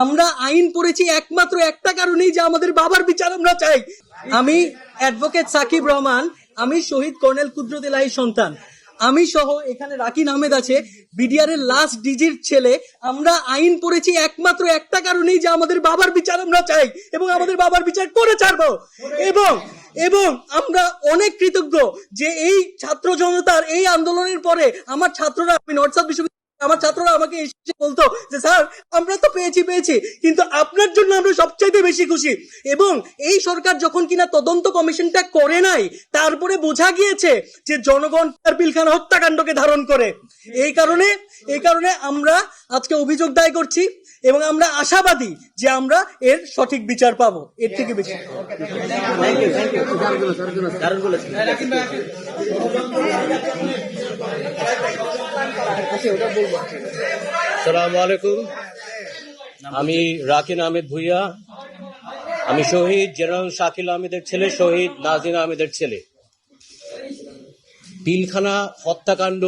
আমরা আইন পড়েছি একমাত্র একটা কারণেই যে আমাদের বাবার বিচার আমরা চাই। আমি অ্যাডভোকেট সাকিব রহমান, আমি শহীদ কর্নেল কুদরত এলাহি সন্তান। আমি সহ এখানে রাকিন আহমেদ আছে বিডিআর এর লাস্ট ডিজির ছেলে। আমরা আইন পড়েছি একমাত্র একটা কারণেই যে আমাদের বাবার বিচার আমরা চাই এবং আমাদের বাবার বিচার করে ছাড়বো। এবং এবং আমরা অনেক কৃতজ্ঞ যে এই ছাত্র জনতার এই আন্দোলনের পরে আমার ছাত্ররা আমি নর্থ সাউথ বিশ্ববিদ্যালয় আমার ছাত্ররা আমাকে এসে বলতো যে, স্যার, আমরা তো পেয়েছি পেয়েছি, কিন্তু আপনার জন্য আমরা সবচাইতে বেশি খুশি। এবং এই সরকার যখন কিনা তদন্ত কমিশনটা করে নাই, তারপরে বোঝা গিয়েছে যে, জনগণ পিলখানা হত্যাকাণ্ডকে ধারণ করে। এই কারণে এই কারণে আমরা আজকে অভিযোগ দায় করছি এবং আমরা আশাবাদী যে আমরা এর সঠিক বিচার পাবো, এর থেকে বেশি। সালামু আলাইকুম। আমি রাকিন আহমেদ ভুইয়া। আমি শহীদ জেনারেল শাকিল আহমেদের ছেলে, শহীদ নাজিন আহমেদের ছেলে। পিলখানা হত্যাকাণ্ড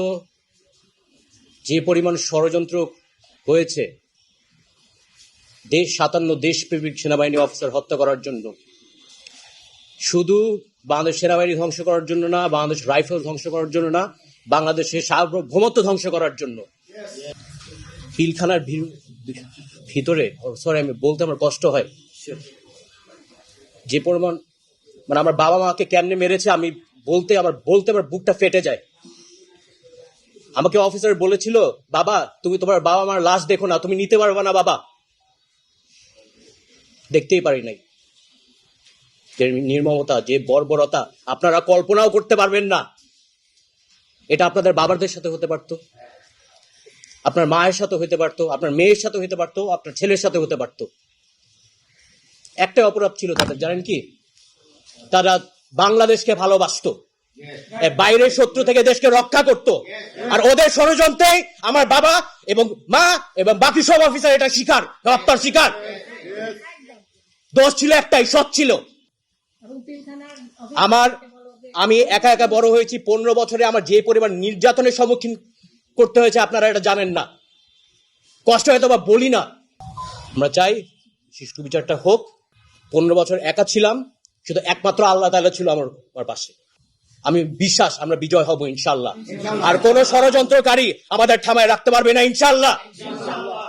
যে পরিমাণ ষড়যন্ত্র হয়েছে। দেশ, সাতান্ন দেশপ্রেমিক সেনাবাহিনী অফিসার হত্যা করার জন্য। শুধু বাংলাদেশ সেনাবাহিনী ধ্বংস করার জন্য না, বাংলাদেশ রাইফেল ধ্বংস করার জন্য না, বাংলাদেশের সার্বভৌমত্ব ধ্বংস করার জন্য। পিলখানার ভিতরে সরি আমি বলতে আমার কষ্ট হয়। যে পরিমাণ মানে আমার বাবা মাকে কেমনে মেরেছে, আমি বলতে, আমার বলতে আমার বুকটা ফেটে যায়। আমাকে অফিসার বলেছিল, বাবা, তুমি তোমার বাবা মার লাশ দেখো না, তুমি নিতে পারবে না, বাবা। দেখতেই পারি নাই। যে নির্মমতা, যে বর্বরতা, আপনারা কল্পনাও করতে পারবেন না। এটা আপনাদের বাবাদের সাথে হতে পারতো। আপনার মায়ের সাথে হতে পারতো, আপনার মেয়ের সাথে হতে পারতো, আপনার ছেলের সাথে হতে পারতো। একটাই অপরাধ ছিল তাদের, জানেন কি? তারা বাংলাদেশকে ভালোবাসতো। বাইরের শত্রু থেকে দেশকে রক্ষা করত। আর ওদের ষড়যন্ত্রে আমার বাবা এবং মা এবং বাকি সব অফিসার এটা শিকার হত্যার শিকার। দোষ ছিল একটাই সৎ ছিল। আমার আমি একা একা বড় হয়েছি পনেরো বছরে আমার যে পরিমাণ নির্যাতনের সম্মুখীন করতে হয়েছে আপনারা এটা জানেন না। কষ্ট হয়তো বা বলি না। আমরা চাই শিশু বিচারটা হোক। পনেরো বছর একা ছিলাম শুধু একমাত্র আল্লাহ তাআলা ছিল আমার পাশে। আমি বিশ্বাস আমরা বিজয় হব ইনশাল্লাহ। আর কোন ষড়যন্ত্রকারী আমাদের থামায় রাখতে পারবে না ইনশাল্লাহ।